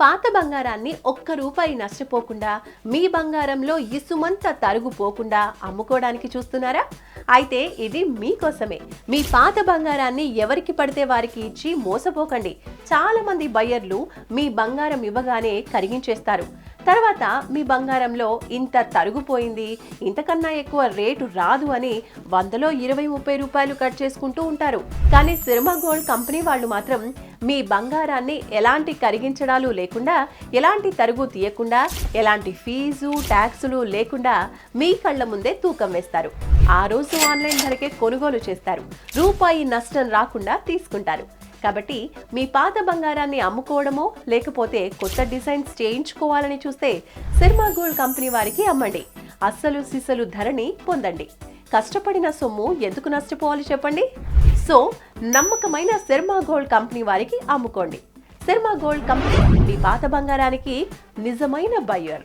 పాత బంగారాన్ని ఒక్క రూపాయి నష్టపోకుండా మీ బంగారంలో ఇసుమంత తరుగుపోకుండా అమ్ముకోవడానికి చూస్తున్నారా? అయితే ఇది మీకోసమే. మీ పాత బంగారాన్ని ఎవరికి పడితే వారికి ఇచ్చి మోసపోకండి. చాలా మంది బయ్యర్లు మీ బంగారం ఇవ్వగానే కరిగించేస్తారు. తర్వాత మీ బంగారంలో ఇంత తరుగుపోయింది ఇంతకన్నా ఎక్కువ రేటు రాదు అని వందలో ఇరవై ముప్పై రూపాయలు కట్ చేసుకుంటూ ఉంటారు. కానీ సినిమా గోల్డ్ కంపెనీ వాళ్ళు మాత్రం మీ బంగారాన్ని ఎలాంటి కరిగించడాలు లేకుండా ఎలాంటి తరుగు తీయకుండా ఎలాంటి ఫీజు ట్యాక్సులు లేకుండా మీ కళ్ళ ముందే తూకం వేస్తారు. ఆ రోజు ఆన్లైన్ ధరకే కొనుగోలు చేస్తారు. రూపాయి నష్టం రాకుండా తీసుకుంటారు. కాబట్టి మీ పాత బంగారాన్ని అమ్ముకోవడమో లేకపోతే కొత్త డిజైన్స్ చేయించుకోవాలని చూస్తే సిర్మా గోల్డ్ కంపెనీ వారికి అమ్మండి. అస్సలు సిసలు ధరని పొందండి. కష్టపడిన సొమ్ము ఎందుకు నష్టపోవాలి చెప్పండి? సో నమ్మకమైన శర్మా గోల్డ్ కంపెనీ వారికి అమ్ముకోండి. శర్మా గోల్డ్ కంపెనీ మీ పాత బంగారానికి నిజమైన బయ్యర్.